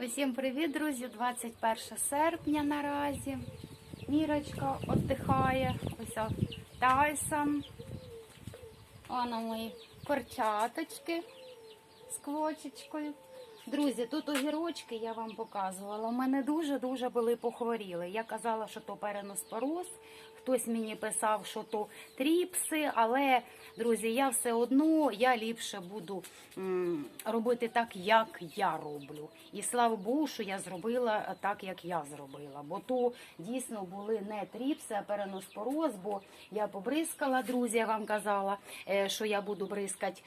Усім привіт, друзі! 21 серпня наразі. Мірочка віддихає. Ось Тайсон. Воно мої корчаточки з квочечкою. Друзі, тут огірочки я вам показувала. У мене дуже-дуже були похворіли. Я казала, що то переноспороз. Хтось мені писав, що то тріпси, але, друзі, я все одно я ліпше буду робити так, як я роблю. І слава Богу, що я зробила так, як я зробила. Бо то дійсно були не тріпси, а переноспороз, бо я побризкала, друзі, я вам казала, е, що я буду бризкати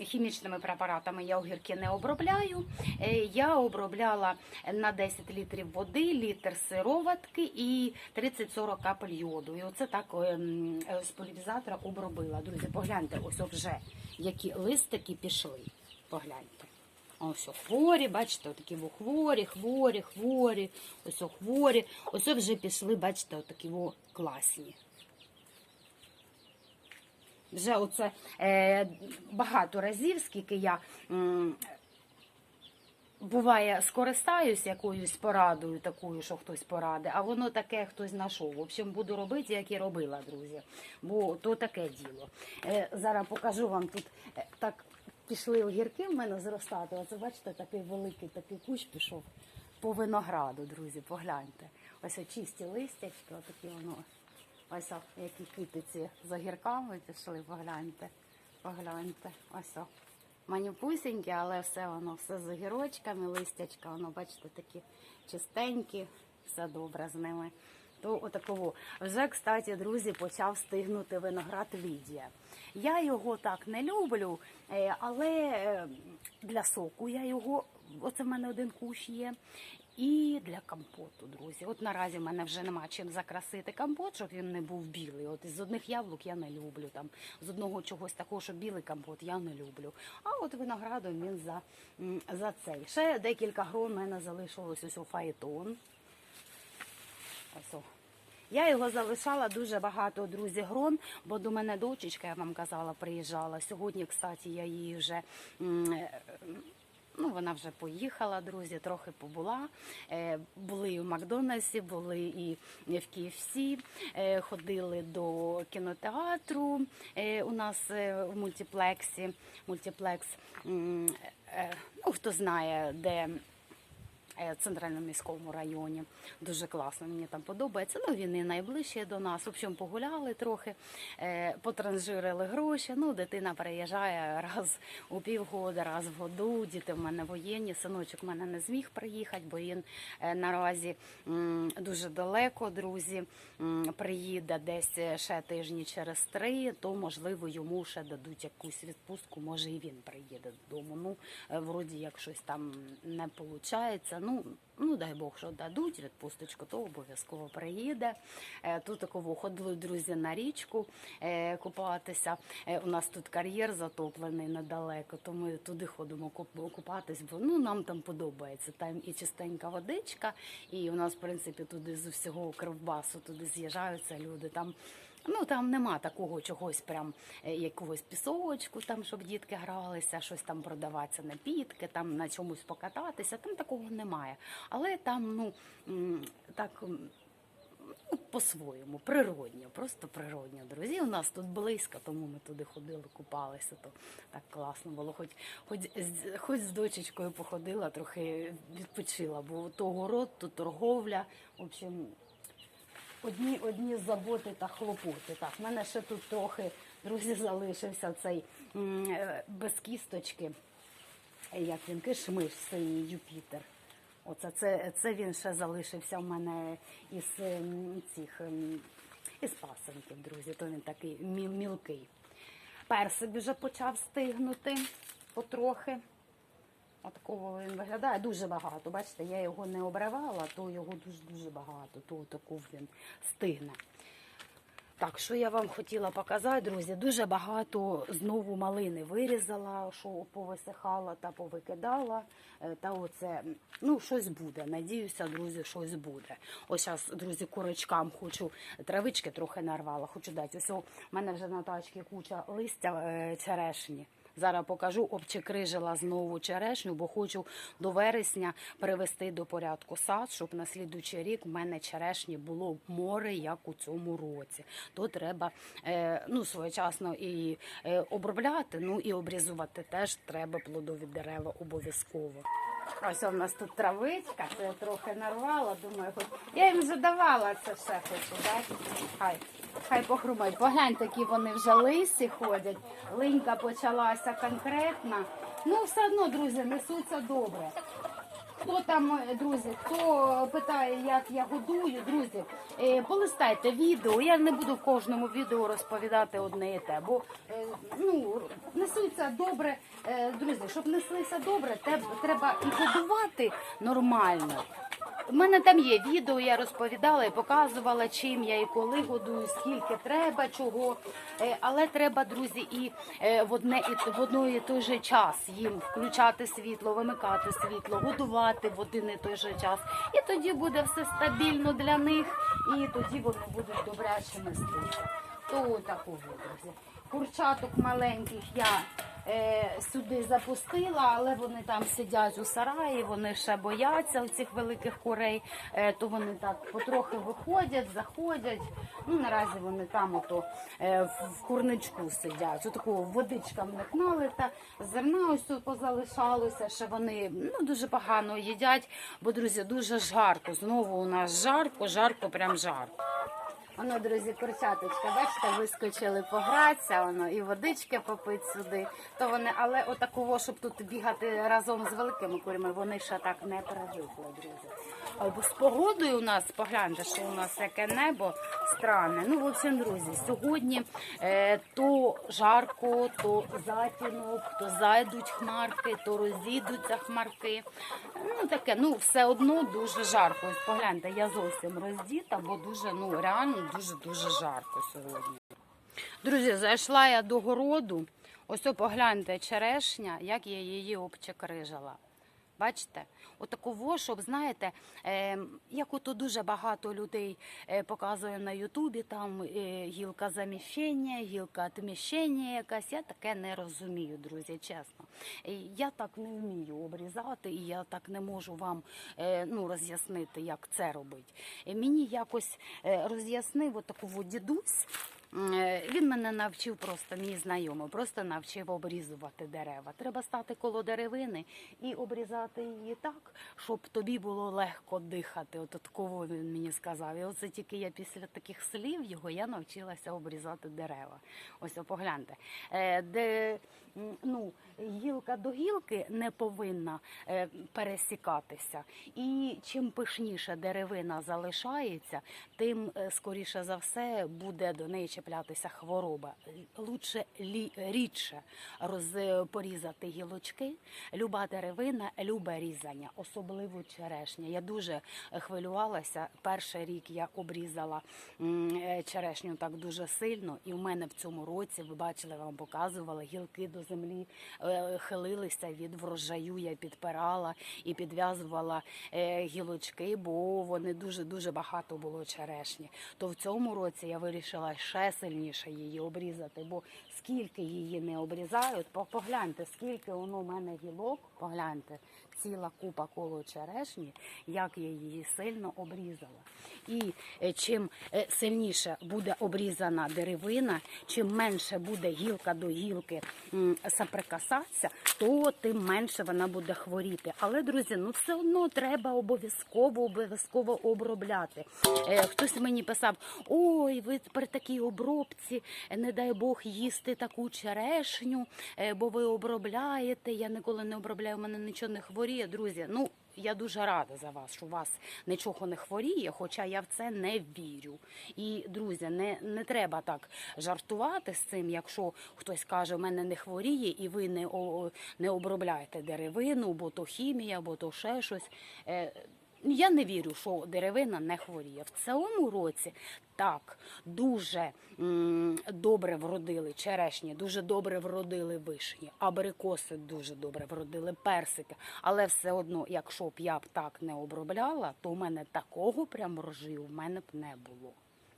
хімічними препаратами. Я огірки не обробляю. Е, Я обробляла на 10 літрів води, літр сироватки і 30-40 капель йоду. І оце так е, з полівізатора обробила. Друзі, погляньте, ось вже які листики пішли. Погляньте. Ось хворі, бачите, отакі во хворі, хворі, хворі, ось хворі. Ось вже пішли, бачите, отакі класні. Вже оце е, багато разів, скільки я м, буває, скористаюсь якоюсь порадою, такою, що хтось поради, а воно таке хтось знайшов. В общем, буду робити, як і робила, друзі. Бо то таке діло. Е, зараз покажу вам тут е, так. Пішли огірки в мене зростати. Оце бачите, такий великий такий кущ пішов по винограду, друзі. Погляньте. Ось о, чисті листячки, отакі воно. Ось о, які китиці з огірками пішли, погляньте. Погляньте. Ось о. Манюпусінькі, але все воно все з огірочками, листячка, воно, бачите, такі чистенькі, все добре з ними. То отаково. Вже, кстати, друзі, почав стигнути виноград Лідія. Я його так не люблю, е, але е, для соку я його, оце в мене один кущ є. І для компоту, друзі. От наразі в мене вже нема чим закрасити компот, щоб він не був білий. От із одних яблук я не люблю. Там з одного чогось такого, що білий компот я не люблю. А от виноградом він за, за цей. Ще декілька грон в мене залишилось ось у фаєтон. Ось о. Я його залишала дуже багато, друзі, грон, бо до мене дочечка, я вам казала, приїжджала. Сьогодні, кстати, я її вже. Ну, вона вже поїхала, друзі, трохи побула. Е, були і в Макдональдсі, були і в KFC, е, ходили до кінотеатру е, у нас в мультиплексі. Мультиплекс, ну, хто знає, де центральному міському районі. Дуже класно, мені там подобається. Ну, він і найближчий до нас. В общем, погуляли трохи, е, потранжирили гроші. Ну, дитина приїжджає раз у півгода, раз в году. Діти в мене воєнні. Синочок в мене не зміг приїхати, бо він е, наразі дуже далеко, друзі. Приїде десь ще тижні через три, то можливо йому ще дадуть якусь відпустку. Може і він приїде додому. Ну, е, вроді як щось там не виходить. Ну, ну дай Бог, що дадуть відпусточку, то обов'язково приїде. Е, Тут такого ходили друзі на річку е, купатися. Е, У нас тут кар'єр затоплений недалеко, то ми туди ходимо куп- купатись, бо ну нам там подобається. Там і чистенька водичка, і у нас, в принципі, туди з усього кривбасу туди з'їжджаються люди. Там Ну там нема такого чогось, прям е, якогось пісочку, там щоб дітки гралися, щось там продаватися напітки, там на чомусь покататися. Там такого немає. Але там, ну так. Ну, по-своєму, природньо, просто природньо. Друзі, у нас тут близько, тому ми туди ходили, купалися. То так класно було. Хоч, хоч, хоч з дочечкою походила, трохи відпочила, бо то город, то торговля. В общем, одні, одні заботи та хлопоти. Так, в мене ще тут трохи, друзі, залишився цей е, без кісточки. Як він кишмиш синій Юпітер. Оце це, це він ще залишився в мене із ем, цих ем, із пасенків, друзі. То він такий мілкий. Персик вже почав стигнути потрохи. Отакого він виглядає дуже багато. Бачите, я його не обривала, то його дуже-дуже багато, то таку він стигне. Так, що я вам хотіла показати, друзі, дуже багато знову малини вирізала, що повисихала та повикидала. Е, Та оце, ну, щось буде. Надіюся, друзі, щось буде. Ось зараз, друзі, курочкам хочу травички трохи нарвала, хочу дати. Ось у мене вже на тачці куча листя е, черешні. Зараз покажу, обчекрижила знову черешню, бо хочу до вересня привести до порядку сад, щоб на слідуючий рік в мене черешні було море, як у цьому році. То треба е, ну, своєчасно і е, обробляти, ну і обрізувати теж треба плодові дерева обов'язково. Ось у нас тут травичка, це я трохи нарвала, думаю, хоч я їм вже давала це все хочу, так? Хай, хай похрумають. Поглянь, такі вони вже лисі ходять. Линька почалася конкретна. Ну, все одно, друзі, несуться добре. Хто там, е, друзі, хто питає, як я годую, друзі, е, полистайте відео. Я не буду в кожному відео розповідати одне і те, бо е, ну, несуться добре, друзі, щоб неслися добре, треба і годувати нормально. У мене там є відео, я розповідала і показувала, чим я і коли годую, скільки треба, чого. Е, Але треба, друзі, і е, в одне і в одної і той же час їм включати світло, вимикати світло, годувати в один і той же час. І тоді буде все стабільно для них, і тоді вони будуть добряче нестися. То такого, друзі. Курчаток маленьких я сюди запустила, але вони там сидять у сараї, вони ще бояться цих великих курей, е, то вони так потрохи виходять, заходять. Ну, наразі вони там ото е, в курничку сидять. Отаку водичка в них налита, зерна ось тут позалишалося, ще вони ну, дуже погано їдять, бо, друзі, дуже жарко. Знову у нас жарко, жарко, прям жарко. Воно, друзі, курчаточка, бачите, вискочили погратися, воно і водички попить сюди. То вони, але отакого, щоб тут бігати разом з великими курями, вони ще так не привикли, друзі. Бо з погодою у нас, погляньте, що у нас яке небо странне. Ну, в общем, друзі, сьогодні е, то жарко, то затінок, то зайдуть хмарки, то розійдуться хмарки. Ну таке, ну все одно дуже жарко. Ось погляньте, я зовсім роздіта, бо дуже, ну реально дуже дуже жарко сьогодні. Друзі, зайшла я до городу. Ось погляньте, черешня, як я її обчекрижила. Бачите? Отаково, щоб знаєте, е, як ото дуже багато людей е, показує на Ютубі, там е, гілка заміщення, гілка отміщення якась. Я таке не розумію, друзі, чесно. Я так не вмію обрізати, і я так не можу вам е, ну, роз'яснити, як це робить. Мені якось роз'яснив отаково дідусь. Е, Він мене навчив просто мій знайомий, просто навчив обрізувати дерева. Треба стати коло деревини і обрізати її так, щоб тобі було легко дихати. От такого він мені сказав. І оце тільки я після таких слів його я навчилася обрізати дерева. Ось погляньте. Е, Де ну, гілка до гілки не повинна е, пересікатися. І чим пишніше деревина залишається, тим скоріше за все буде до неї чіплятися хвороба. Лучше лі, рідше роз, порізати гілочки. Люба деревина, любе різання, особливо черешня. Я дуже хвилювалася. Перший рік я обрізала е, черешню так дуже сильно, і в мене в цьому році, ви бачили, вам показувала, гілки до землі е, хилилися від врожаю. Я підпирала і підв'язувала е, гілочки, бо вони дуже дуже багато було черешні. То в цьому році я вирішила ще сильніше її обрізати, бо скільки її не обрізають, погляньте, скільки воно в мене гілок, погляньте, ціла купа коло черешні, як я її сильно обрізала. І е, чим е, сильніше буде обрізана деревина, чим менше буде гілка до гілки м, соприкасатися, то тим менше вона буде хворіти. Але, друзі, ну все одно треба обов'язково обов'язково обробляти. Е, Хтось мені писав: ой, ви при такій обробці, е, не дай Бог їсти таку черешню, е, бо ви обробляєте. Я ніколи не обробляю, у мене нічого не хворіє. Друзі, ну. Я дуже рада за вас, що у вас нічого не хворіє, хоча я в це не вірю. І друзі, не, не треба так жартувати з цим, якщо хтось каже, в мене не хворіє, і ви не, не обробляєте деревину, бо то хімія, бо то ще щось. Я не вірю, що деревина не хворіє. В цьому році так дуже добре вродили черешні, дуже добре вродили вишні, абрикоси дуже добре вродили персики. Але все одно, якщо б я б так не обробляла, то в мене такого прям рожі в мене б не було.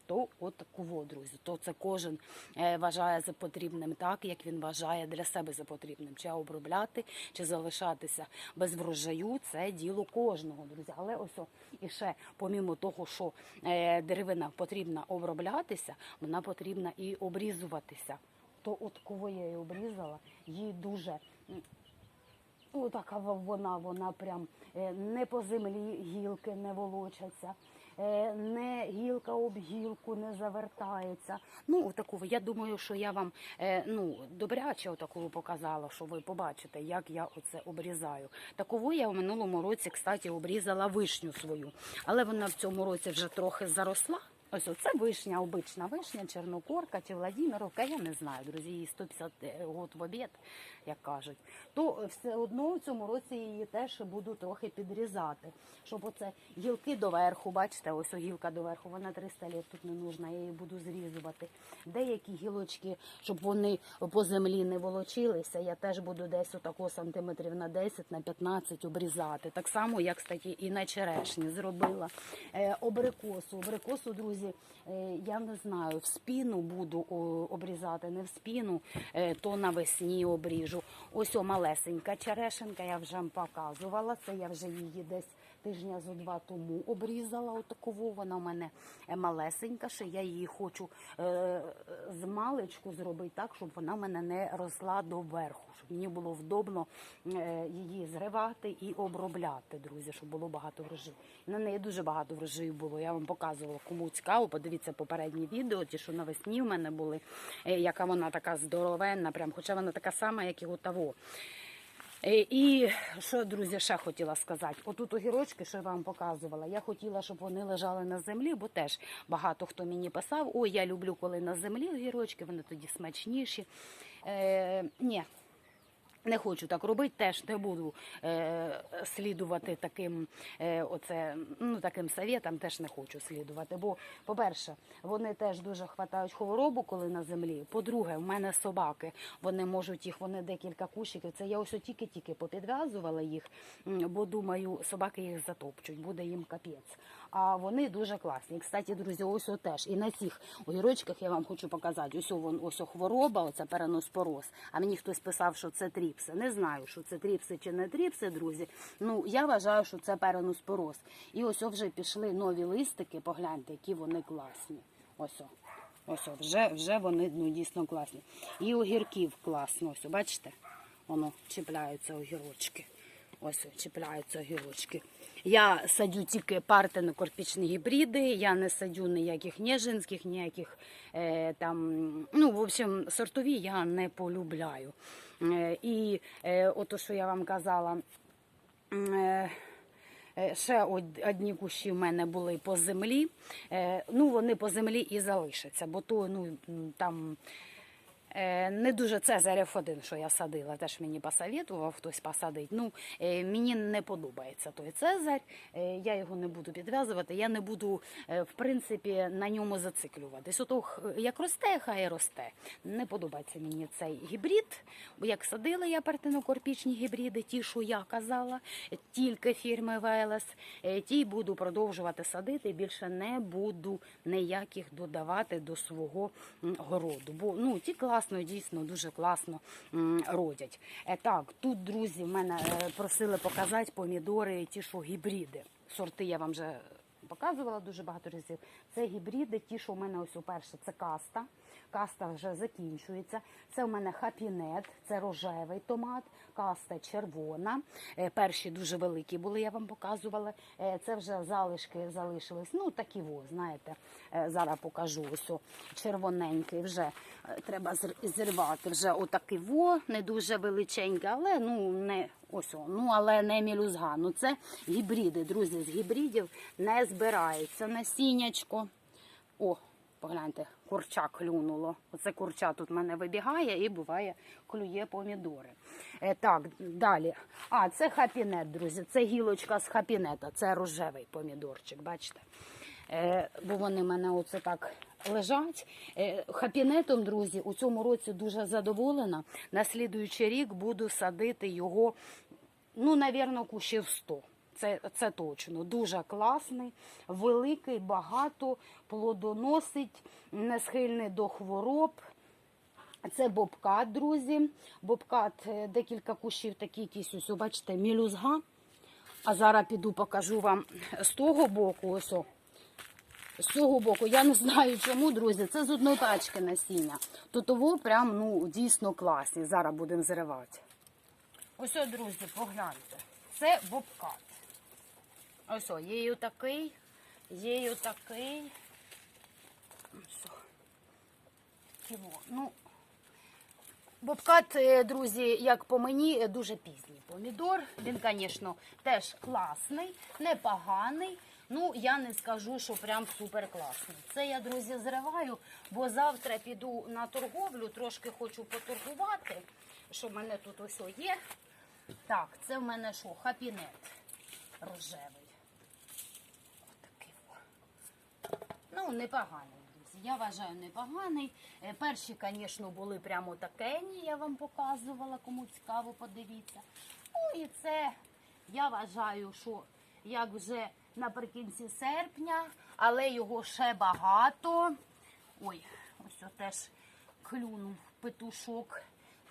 То от таку друзі. То це кожен е, вважає за потрібним так, як він вважає для себе за потрібним. Чи обробляти, чи залишатися без врожаю, це діло кожного, друзі. Але ось і ще, помімо того, що е, деревина потрібна оброблятися, вона потрібна і обрізуватися. То от кого я її обрізала, їй дуже м, Ну, вона, вона прям е, не по землі гілки не волочаться, не гілка об гілку не завертається. Ну, таку, я думаю, що я вам е, ну, добряче отаку показала, що ви побачите, як я оце обрізаю. Такову я в минулому році, кстати, обрізала вишню свою, але вона в цьому році вже трохи заросла. Ось оце вишня, обична вишня, чорнокорка чи Владимировка, я не знаю, друзі, їй 150 год в обід, як кажуть. То все одно в цьому році її теж буду трохи підрізати, щоб оце гілки доверху, бачите, ось гілка доверху, вона 300 літ тут не нужна, я її буду зрізувати. Деякі гілочки, щоб вони по землі не волочилися, я теж буду десь отако сантиметрів на 10, на 15 обрізати. Так само, як, кстати, і на черешні зробила. Е, Обрикосу. Обрикосу, друзі, е, я не знаю, в спіну буду обрізати, не в спіну, е, то навесні обріжу. Ось о малесенька черешенка, я вже показувала. Це я вже її десь тижня зо два тому обрізала отакову. Вона в мене е, малесенька, ще я її хочу е, з маличку зробити так, щоб вона в мене не росла доверху, щоб мені було вдобно е, її зривати і обробляти, друзі, щоб було багато врожаю. На неї дуже багато врожаю було. Я вам показувала, кому цікаво. Подивіться попередні відео, ті, що навесні в мене були, е, яка вона така здоровенна, прям, хоча вона така сама, як і отаво. Е, І що, друзі, ще хотіла сказати. Отут огірочки, що я вам показувала, я хотіла, щоб вони лежали на землі, бо теж багато хто мені писав, ой, я люблю, коли на землі огірочки, вони тоді смачніші. Е, ні, не хочу так робити, теж не буду е, слідувати таким, е, оце, ну, таким советам, теж не хочу слідувати. Бо, по-перше, вони теж дуже хватають хворобу, коли на землі. По-друге, в мене собаки, вони можуть їх, вони декілька кущиків. Це я ось тільки-тільки попідв'язувала їх, бо думаю, собаки їх затопчуть, буде їм капець. А вони дуже класні. Кстати, друзі, ось о теж. І на цих огірочках я вам хочу показати. Ось вон, ось о хвороба, оце переноспороз. А мені хтось писав, що це тріпси. Не знаю, що це тріпси чи не тріпси, друзі. Ну, я вважаю, що це переноспороз. І ось о вже пішли нові листики, погляньте, які вони класні. Ось о. Ось о, вже, вже вони ну, дійсно класні. І огірків класно. Ось, бачите? Воно чіпляються огірочки. Ось чіпляються огірочки. Я садю тільки партено-корпічні гібриди, я не садю ніяких ніжинських, ніяких е, там, ну, в общем, сортові я не полюбляю. Е, і е, ото, що я вам казала, е, Е, Ще одні кущі в мене були по землі. Е, Ну, вони по землі і залишаться, бо то ну, там не дуже Цезарів один, що я садила, теж мені посоветував хтось посадити. Ну, е, мені не подобається той Цезарь, е, я його не буду підв'язувати, я не буду, е, в принципі, на ньому зациклюватись. Ото як росте, хай росте. Не подобається мені цей гібрид, як садила я партенокорпічні гібриди, ті, що я казала, тільки фірми Велес, е, ті буду продовжувати садити, більше не буду ніяких додавати до свого городу. Бо ну, ті класно, дійсно дуже класно родять. Е, Так, тут, друзі, в мене е, просили показати помідори, ті, що гібриди. Сорти я вам вже показувала дуже багато разів. Це гібриди, ті, що в мене ось уперше, це каста. Каста вже закінчується. Це у мене хапінет, це рожевий томат, каста червона. Е, Перші дуже великі були, я вам показувала. Е, Це вже залишки залишились. Ну, такі во, знаєте, Е, зараз покажу. Ось о, червоненький вже треба зірвати. Вже отакий во, не дуже величенький, але ну не ось ну але не мілюзга. Ну це гібриди, друзі, з гібридів не збирається насіннячко. О, погляньте, курча клюнуло. Оце курча тут в мене вибігає і буває клює помідори. Е, так, далі. А, це хапінет, друзі. Це гілочка з хапінета. Це рожевий помідорчик, бачите? Е, бо вони в мене оце так лежать. Е, хапінетом, друзі, у цьому році дуже задоволена. На слідуючий рік буду садити його, ну, навірно, кущів 100. Це, це точно. Дуже класний, великий, багато, плодоносить, не схильний до хвороб. Це бобкат, друзі. Бобкат, е, декілька кущів, такі якісь, ось, бачите, мілюзга. А зараз піду покажу вам з того боку. Ось, з цього боку. Я не знаю чому, друзі. Це з одної пачки насіння. Тут того прям ну, дійсно класні. Зараз будемо зривати. Ось, друзі, погляньте. Це бобкат. Ось, о, є отакий, є і о. Ну, Бобкат, е, друзі, як по мені, е, дуже пізній помідор. Він, звісно, теж класний, непоганий. Ну, я не скажу, що прям супер класний. Це я, друзі, зриваю, бо завтра піду на торговлю, трошки хочу поторгувати. Що в мене тут ось є. Так, це в мене що? Хапінет рожевий. Отакий. о. Ну, непоганий. Я вважаю непоганий. Е, Перші, звісно, були прямо такені, я вам показувала, кому цікаво, подивіться. Ну і це я вважаю, що як вже наприкінці серпня, але його ще багато. Ой, ось теж клюнув петушок,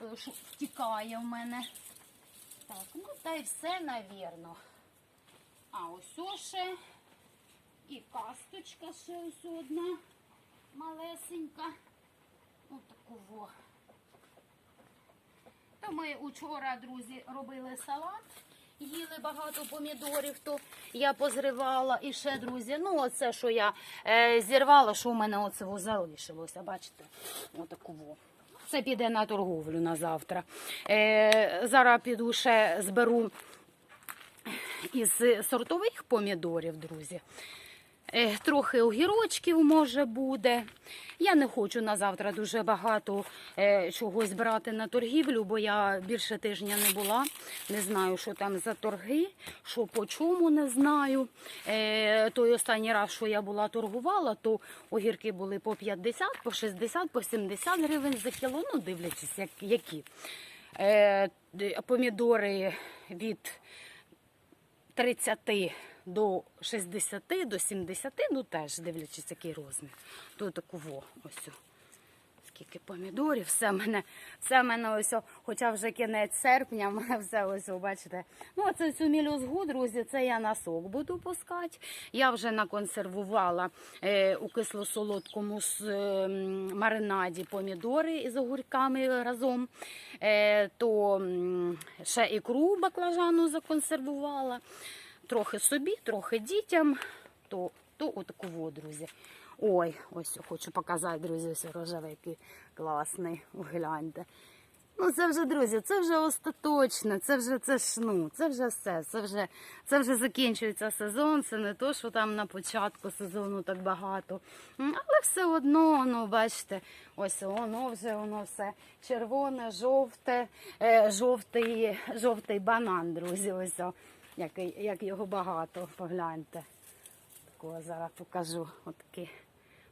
е, що втікає в мене. Так, ну та й все, навірно. А ось ще і касточка ще ось одна малесенька. Отаку во. То ми учора, друзі, робили салат. Їли багато помідорів, то я позривала. І ще, друзі, ну оце, що я е, зірвала, що в мене оце залишилося. Бачите? Отаку во. Це піде на торговлю на завтра. Е, зараз піду ще зберу із сортових помідорів, друзі. Трохи огірочків може буде. Я не хочу на завтра дуже багато е, чогось брати на торгівлю, бо я більше тижня не була. Не знаю, що там за торги, що по чому не знаю. Е, той останній раз, що я була торгувала, то огірки були по 50, по 60, по 70 гривень за кіло, ну дивлячись, як, які. Е, помідори від 30 до 60, до 70, ну теж дивлячись, який розмір. Тут таку во, ось. Скільки помідорів, все мене, все мене ось, хоча вже кінець серпня, мене все ось, бачите. Ну, а це цю мілюзгу, друзі, це я на сок буду пускати. Я вже наконсервувала е, у кисло-солодкому е, маринаді помідори із огурками разом. Е, то ще ікру баклажану законсервувала. Трохи собі, трохи дітям. То, то отаку во, друзі. Ой, ось хочу показати, друзі, ось рожевий який класний. Гляньте. Ну, це вже, друзі, це вже остаточно, це вже це ж, ну, це вже все. Це вже, це вже закінчується сезон. Це не то, що там на початку сезону так багато. Але все одно, ну, бачите, ось воно вже воно все червоне, жовте, е, жовтий, жовтий банан, друзі. Ось який, як його багато, погляньте. Такого зараз покажу. Отакий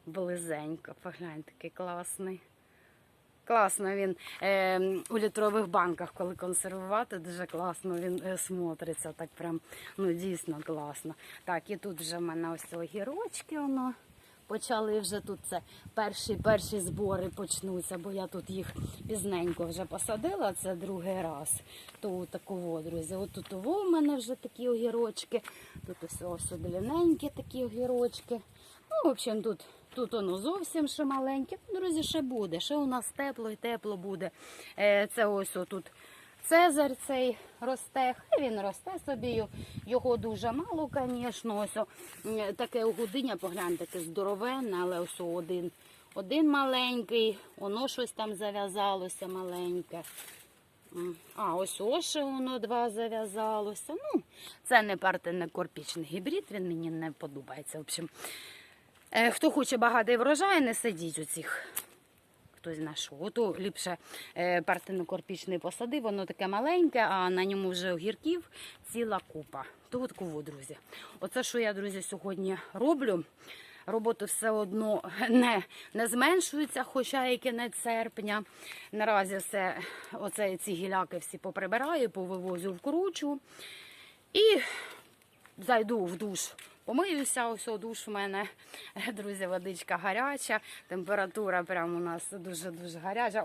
близенько. Погляньте, такий класний. Класно він е, у літрових банках, коли консервувати, дуже класно він е, смотриться. Так прям ну дійсно класно. Так, і тут вже в мене ось огірочки воно. Почали вже тут це перші перші збори почнуться, бо я тут їх пізненько вже посадила, це другий раз. То такого, друзі. От тут в мене вже такі огірочки. Тут ось ось длинненькі такі огірочки. Ну, в общем, тут, тут воно зовсім ще маленьке. Ну, друзі, ще буде. Ще у нас тепло і тепло буде. Е, це ось отут Цезар цей росте. Хай він росте собі. Його дуже мало, звісно. Ось таке угодиння, погляньте, таке здоровенне, але ось один, один маленький, воно щось там зав'язалося маленьке. А, ось ще воно два зав'язалося. Ну, це не партенекорпічний гібрид, він мені не подобається. В общем, Е, Хто хоче багатий врожай, не сидіть у цих. Хтось знайшов. Ото ліпше е, партенокорпічний посадив, воно таке маленьке, а на ньому вже огірків ціла купа. То от кого, друзі. Оце, що я, друзі, сьогодні роблю. Роботи все одно не, не зменшуються, хоча і кінець серпня. Наразі все, оце ці гіляки всі поприбираю, повивозю в кручу. І зайду в душ. Помиюся, ось душ у мене, друзі, водичка гаряча, температура прямо у нас дуже-дуже гаряча.